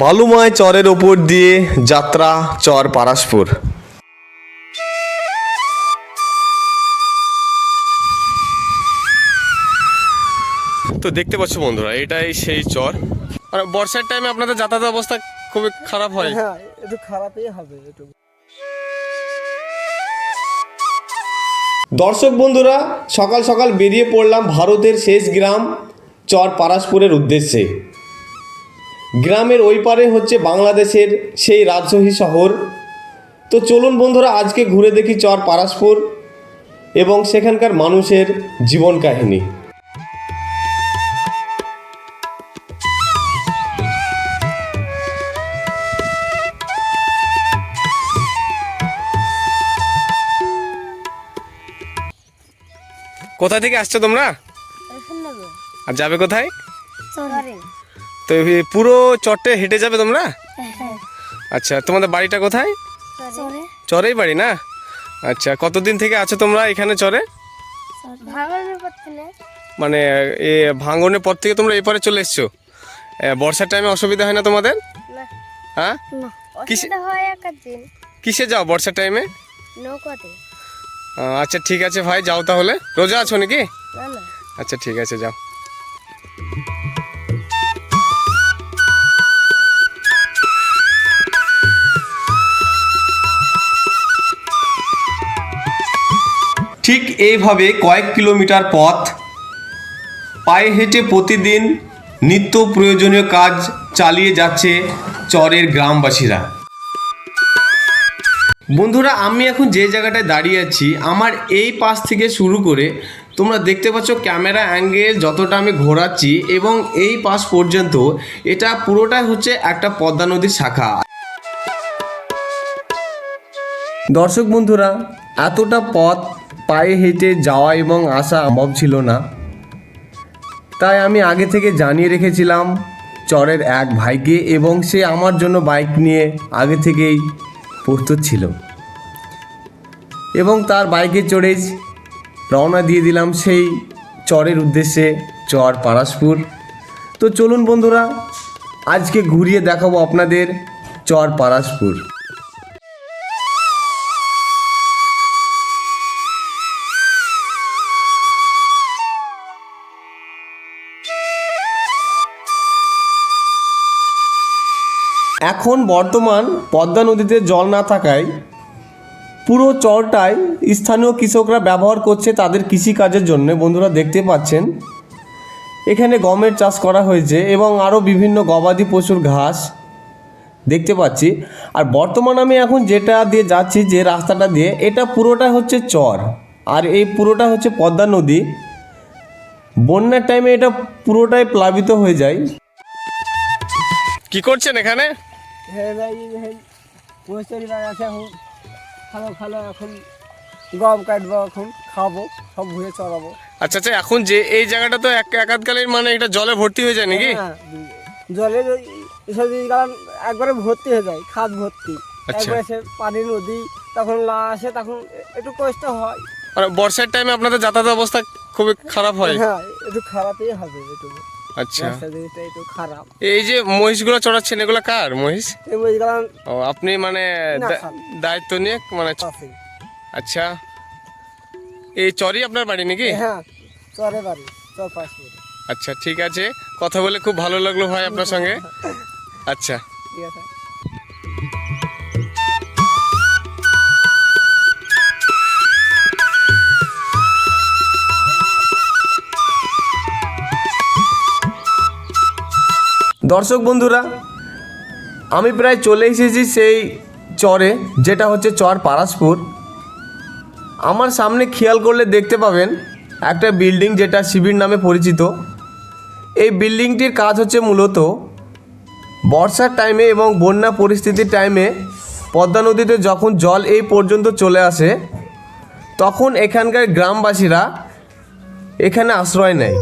বালুময় চরের ওপর দিয়ে যাত্রা চর পারাসপুর। তো দেখতে পাচ্ছ বন্ধুরা এটাই সেই চর। আর বর্ষার টাইমে আপনাদের যাতায়াত অবস্থা খুবই খারাপ হয়। হ্যাঁ একটু খারাপই হবে একটু। দর্শক বন্ধুরা সকাল সকাল বেরিয়ে পড়লাম ভারতের শেষ গ্রাম চর পারাসপুরের উদ্দেশ্যে। গ্রামের ওই পারে হচ্ছে বাংলাদেশের সেই রাজশাহী শহর। তো চলুন বন্ধুরা আজকে ঘুরে দেখি চর পারাসপুর এবং সেখানকার মানুষের জীবন কাহিনী। কোথা থেকে আসছো তোমরা? আর যাবে কোথায়? তো পুরো চটে হেঁটে যাবে তোমরা? আচ্ছা তোমাদের বাড়িটা কোথায়? চরেই বাড়ি না? আচ্ছা কতদিন থেকে আছো তোমরা এখানে চরে? মানে এ ভাঙনের পর থেকে তোমরা এপারে চলে এসছো? বর্ষার টাইমে অসুবিধা হয় না তোমাদের? হ্যাঁ? কিসে হয় যাও বর্ষার টাইমে আচ্ছা ঠিক আছে ভাই যাও তাহলে। রোজা আছো নাকি? আচ্ছা ঠিক আছে যাও। ঠিক এইভাবে কয়েক কিলোমিটার পথ, পায়ে হেঁটে প্রতিদিন নিত্য প্রয়োজনীয় কাজ চালিয়ে যাচ্ছে চরের গ্রামবাসীরা। বন্ধুরা, আমি এখন যে জায়গাটায় দাঁড়িয়ে আছি, আমার এই পাশ থেকে শুরু করে তোমরা দেখতে পাচ্ছ ক্যামেরা অ্যাঙ্গেল যতটা আমি ঘোরাচ্ছি এবং এই পাশ পর্যন্ত এটা পুরোটাই হচ্ছে একটা পদ্মা নদীর শাখা। দর্শক বন্ধুরা, এতটা পথ পায়ে হেঁটে যাওয়া এবং আসা সম্ভব ছিল না। তাই আমি আগে থেকে জানিয়ে রেখেছিলাম, চরের এক ভাইকে এবং সে আমার জন্য বাইক নিয়ে আগে থেকেই প্রস্তুত ছিল। এবং তার বাইকে চড়ে রওনা দিয়ে দিলাম সেই চরের উদ্দেশ্যে, চর পারাসপুর। তো চলুন বন্ধুরা, আজকে ঘুরিয়ে দেখাবো আপনাদের চর পারাসপুর। এখন বর্তমান পদ্মা নদীতে জল না থাকায় পুরো চরটাই স্থানীয় কৃষকরা ব্যবহার করছে তাদের কৃষিকাজের জন্য। বন্ধুরা দেখতে পাচ্ছেন, এখানে গমের চাষ করা হয়েছে এবং আরও বিভিন্ন গবাদি পশুর ঘাস দেখতে পাচ্ছি। আর বর্তমান আমি এখন যেটা দিয়ে যাচ্ছি যে রাস্তাটা দিয়ে, এটা পুরোটা হচ্ছে চর। আর এই পুরোটা হচ্ছে পদ্মা নদী। বন্যার টাইমে এটা পুরোটাই প্লাবিত হয়ে যায়। কি করছেন এখানে? পঁয়তাল্লিশ টাকা আছে এখন খালো খালো এখন গম কাটবো এখন খাব সব ঘুরে চড়াবো। আচ্ছা আচ্ছা এখন যে এই জায়গাটা তো এক একাধকালীন মানে এটা জলে ভর্তি হয়ে যায় নাকি? হ্যাঁ ওই এসব একবারে ভর্তি হয়ে যায় খাদ ভর্তি। আচ্ছা। একবারে সে পানি নদী তখন লা আসে তখন একটু কষ্ট হয়। মানে বর্ষার টাইমে আপনাদের যাতায়াত অবস্থা খুবই খারাপ হয়। হ্যাঁ একটু খারাপই হবে একটু। আচ্ছা। খারাপ। এই যে মহিষগুলো চড়াচ্ছেন এগুলো কার? মহিষ? ও আপনি মানে। দায়িত্ব নিয়ে মানে আচ্ছা। এই চরই আপনার বাড়ি নাকি? হ্যাঁ চরে বাড়ি চর আচ্ছা ঠিক আছে। কথা বলে খুব ভালো লাগল ভাই আপনার সঙ্গে। আচ্ছা। ঠিক আছে। দর্শক বন্ধুরা, আমি প্রায় চলে এসেছি সেই চরে, যেটা হচ্ছে চর পারাসপুর। আমার সামনে খেয়াল করলে দেখতে পাবেন একটা বিল্ডিং যেটা শিবির নামে পরিচিত। এই বিল্ডিংটির কাজ হচ্ছে মূলত বর্ষার টাইমে এবং বন্যা পরিস্থিতির টাইমে পদ্মা নদীতে যখন জল এই পর্যন্ত চলে আসে, তখন এখানকার গ্রামবাসীরা এখানে আশ্রয় নেয়।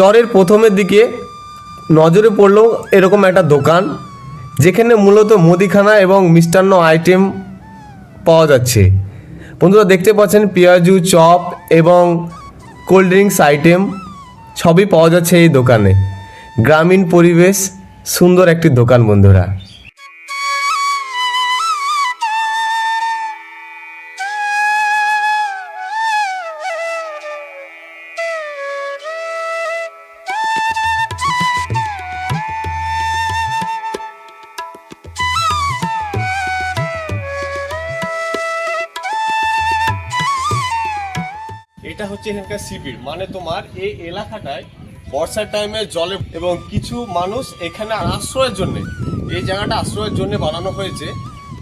চরের প্রথমের দিকে নজরে পড়ল এরকম একটা দোকান, যেখানে মূলত মুদিখানা এবং মিষ্টান্ন আইটেম পাওয়া যাচ্ছে। বন্ধুরা, দেখতে পাচ্ছেন পেঁয়াজু, চপ এবং কোল্ড ড্রিঙ্কস আইটেম সবই পাওয়া যাচ্ছে এই দোকানে। গ্রামীণ পরিবেশ সুন্দর একটি দোকান, বন্ধুরা। এটা হচ্ছে এখানকার শিবির মানে তোমার এই এলাকাটায় বর্ষার টাইমে জলে এবং কিছু মানুষ এখানে আশ্রয়ের জন্য, এই জায়গাটা আশ্রয়ের জন্য বানানো হয়েছে।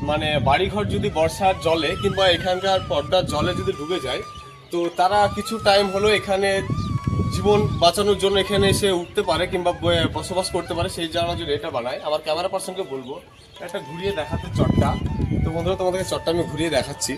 মানে বাড়িঘর যদি বর্ষার জলে কিংবা এখানকার পর্দার জলে যদি ডুবে যায়, তো তারা কিছু টাইম হলো এখানে জীবন বাঁচানোর জন্য এখানে এসে উঠতে পারে কিংবা বসবাস করতে পারে। সেই জানার জন্য এটা বানায় আমার ক্যামেরা পার্সনকে বলব, একটা ঘুরিয়ে দেখাতে চটটা। তো বন্ধুরা, তোমাদেরকে চটটা আমি ঘুরিয়ে দেখাচ্ছি।